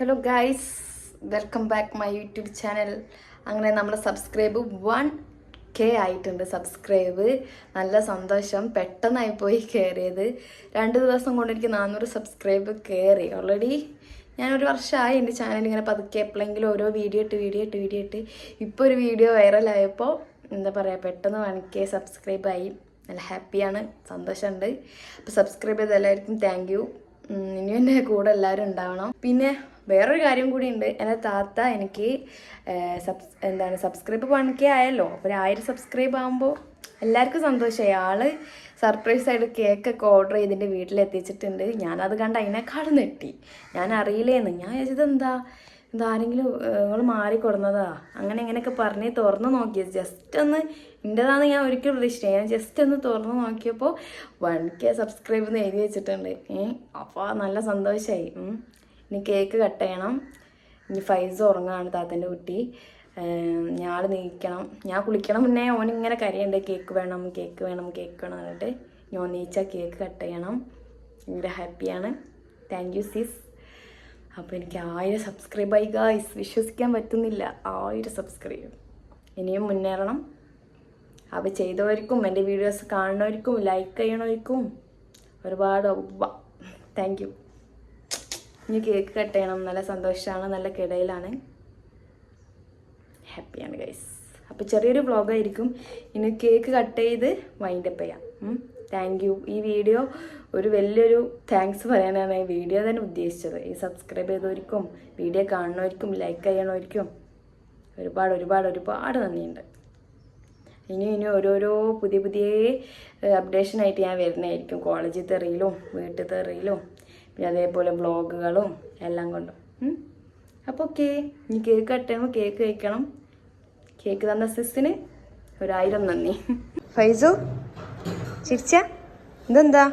Hello guys welcome back my YouTube channel അങ്ങനെ നമ്മുടെ subscribe one K ആയിട്ടുണ്ട്. Subscribe നല്ല സന്തോഷം. പെട്ടെന്നായി പോയി കയറിയത് രണ്ട് ദിവസം കൊണ്ട് എനിക്ക് നാനൂറ് സബ്സ്ക്രൈബ് കയറി ഓൾറെഡി ഞാൻ ഒരു വർഷമായി എന്റെ ചാനൽ ഇങ്ങനെ പതുക്കെ എപ്പോഴെങ്കിലും ഓരോ വീഡിയോ ഇട്ട് വീഡിയോ ഇട്ട് വീഡിയോ ഇട്ട്. ഇപ്പോൾ ഒരു വീഡിയോ വൈറലായപ്പോൾ എന്താ പറയുക പെട്ടെന്ന് വൺ കെ സബ്സ്ക്രൈബ് ആയി. നല്ല ഹാപ്പിയാണ് സന്തോഷമുണ്ട്. അപ്പോൾ സബ്സ്ക്രൈബ് ചെയ്ത എല്ലാവർക്കും താങ്ക് യു ഇനി എന്റെ കൂടെ എല്ലാവരും ഉണ്ടാവണം. പിന്നെ വേറൊരു കാര്യം കൂടി ഉണ്ട് എന്റെ താത്ത എനിക്ക് സബ്സ് എന്താണ് സബ്സ്ക്രൈബ് പണിക്കേ ആയല്ലോ. അപ്പോൾ ആയിരം സബ്സ്ക്രൈബ് ആകുമ്പോൾ എല്ലാവർക്കും സന്തോഷമായി. ആൾ സർപ്രൈസ് ആയിട്ട് കേക്കൊക്കെ ഓർഡർ ചെയ്തിട്ട് വീട്ടിലെത്തിച്ചിട്ടുണ്ട്. ഞാനത് കണ്ട് അതിനേക്കാളും നെട്ടി ഞാൻ അറിയില്ലേന്ന്. ഞാൻ ചോദിച്ചത് എന്താ? എന്താരെങ്കിലും നിങ്ങൾ മാറി കൊടുന്നതാ. അങ്ങനെ ഇങ്ങനെയൊക്കെ പറഞ്ഞ് തുറന്ന് നോക്കിയത് ജസ്റ്റ് ഒന്ന് എന്റെതാന്ന് ഞാൻ ഒരിക്കലും പ്രതീക്ഷിച്ചു ഞാൻ ജസ്റ്റ് ഒന്ന് തുറന്ന് നോക്കിയപ്പോൾ വൺ കെ സബ്സ്ക്രൈബ് എന്ന് എഴുതി വെച്ചിട്ടുണ്ട്. അപ്പോൾ നല്ല സന്തോഷമായി ഇനി കേക്ക് കട്ട് ചെയ്യണം. ഇനി ഫൈസ് ഉറങ്ങാണ് താത്തന്റെ കുട്ടി. ഞാൾ നീക്കണം. ഞാൻ കുളിക്കണം മുന്നേ ഇങ്ങനെ കരയുണ്ട് കേക്ക് വേണം കേക്ക് വേണം കേക്ക് വേണം എന്നിട്ട് ഞാൻ നീച്ച കേക്ക് കട്ട് ചെയ്യണം. ഭയങ്കര ഹാപ്പിയാണ്. താങ്ക് യു സിസ് അപ്പോൾ എനിക്ക് ആയിരം സബ്സ്ക്രൈബ് ആയി ഗായ്സ് വിശ്വസിക്കാൻ പറ്റുന്നില്ല. ആയിരം സബ്സ്ക്രൈബ് ഇനിയും മുന്നേറണം. അപ്പോൾ ചെയ്തവർക്കും എന്റെ വീഡിയോസ് കാണുന്നവർക്കും ലൈക്ക് ചെയ്യണവർക്കും ഒരുപാട് താങ്ക് യു ഇനി കേക്ക് കട്ട് ചെയ്യണം. നല്ല സന്തോഷമാണ് നല്ല കിടയിലാണ്. ഹാപ്പിയാണ് ഗൈസ് അപ്പോൾ ചെറിയൊരു വ്ളോഗായിരിക്കും ഇനി കേക്ക് കട്ട് ചെയ്ത് വൈൻഡപ്പ് ചെയ്യാം. താങ്ക് യു ഈ വീഡിയോ ഒരു വലിയൊരു താങ്ക്സ് പറയാനാണ് ഈ വീഡിയോ തന്നെ ഉദ്ദേശിച്ചത്. ഈ സബ്സ്ക്രൈബ് ചെയ്തവർക്കും വീഡിയോ കാണുന്നവർക്കും ലൈക്ക് ചെയ്യണവർക്കും ഒരുപാട് ഒരുപാട് ഒരുപാട് നന്ദിയുണ്ട്. ഇനി ഇനി ഓരോരോ പുതിയ പുതിയ അപ്ഡേഷനായിട്ട് ഞാൻ വരുന്നതായിരിക്കും. കോളേജിൽ തെറിയിലും വീട്ടിൽ തെറിയിലും. പിന്നെ അതേപോലെ വ്ളോഗുകളും എല്ലാം കൊണ്ടും. അപ്പോൾ ഓക്കെ ഇനി കേക്ക് കട്ട് ചെയ്യുമ്പോൾ കേക്ക് കഴിക്കണം. കേക്ക് തന്ന സിസിന് ഒരായിരം നന്ദി. ഫൈസു ചിരിച്ച? ഇതെന്താ?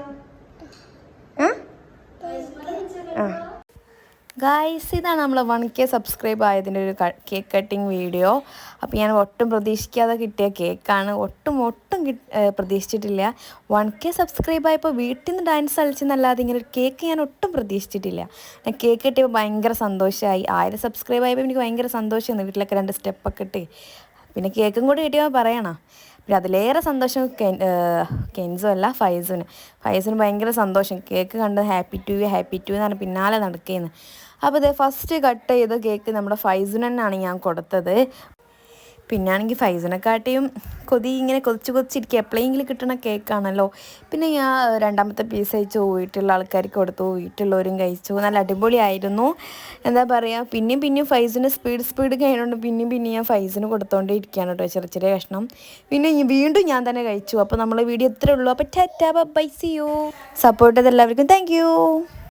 ആ ആ. ഗായ്സ് ഇതാണ് നമ്മൾ വൺ കെ സബ്സ്ക്രൈബ് ആയതിന്റെ ഒരു കേക്ക് കട്ടിങ് വീഡിയോ അപ്പോൾ ഞാൻ ഒട്ടും പ്രതീക്ഷിക്കാതെ കിട്ടിയ കേക്കാണ് ഒട്ടും ഒട്ടും പ്രതീക്ഷിച്ചിട്ടില്ല. വൺ കെ സബ്സ്ക്രൈബ് ആയപ്പോൾ വീട്ടിൽ നിന്ന് ഡാൻസ് കളിച്ചെന്നല്ലാതെ ഇങ്ങനെ ഒരു കേക്ക് ഞാൻ ഒട്ടും പ്രതീക്ഷിച്ചിട്ടില്ല. ഞാൻ കേക്ക് കിട്ടിയപ്പോൾ ഭയങ്കര സന്തോഷമായി ആയിരം സബ്സ്ക്രൈബ് ആയപ്പോൾ എനിക്ക് ഭയങ്കര സന്തോഷമായിരുന്നു വീട്ടിലൊക്കെ രണ്ട് സ്റ്റെപ്പൊക്കെ ഇട്ട്. പിന്നെ കേക്കും കൂടി കിട്ടിയപ്പോൾ പറയണം? പിന്നെ അതിലേറെ സന്തോഷം കെൻ കെൻസും അല്ല ഫൈസിന് ഫൈസിന് ഭയങ്കര സന്തോഷം. കേക്ക് കണ്ട് happy to you happy to എന്നാണ് പിന്നാലെ നടക്കുന്നത് അപ്പോൾ ഇത് ഫസ്റ്റ് കട്ട് ചെയ്ത കേക്ക് നമ്മുടെ ഫൈസിന് ഞാൻ കൊടുത്തത്. പിന്നെ ആണെങ്കിൽ ഫൈസിനെക്കാട്ടിയും കൊതി ഇങ്ങനെ കൊതിച്ച് കൊതിച്ചിരിക്കുക എപ്പോഴെങ്കിലും കിട്ടണ കേക്കാണല്ലോ. പിന്നെ ഞാൻ രണ്ടാമത്തെ പീസ് അയച്ചു വീട്ടിലുള്ള ആൾക്കാർക്ക് കൊടുത്തു. വീട്ടിലുള്ളവരും കഴിച്ചു. നല്ല അടിപൊളിയായിരുന്നു. എന്താ പറയുക പിന്നെയും പിന്നെയും ഫൈസിന് സ്പീഡ് സ്പീഡ് കഴിഞ്ഞുകൊണ്ട് പിന്നെയും പിന്നെയും ഞാൻ ഫൈസിന് കൊടുത്തോണ്ടേ ഇരിക്കുകയാണ് കേട്ടോ ചെറിയ ചെറിയ കഷ്ണം. പിന്നെ വീണ്ടും ഞാൻ തന്നെ കഴിച്ചു. അപ്പോൾ നമ്മൾ വീഡിയോ ഇത്രേ ഉള്ളൂ. അപ്പോൾ tata bye see you. Support ചെയ്ത് എല്ലാവർക്കും താങ്ക്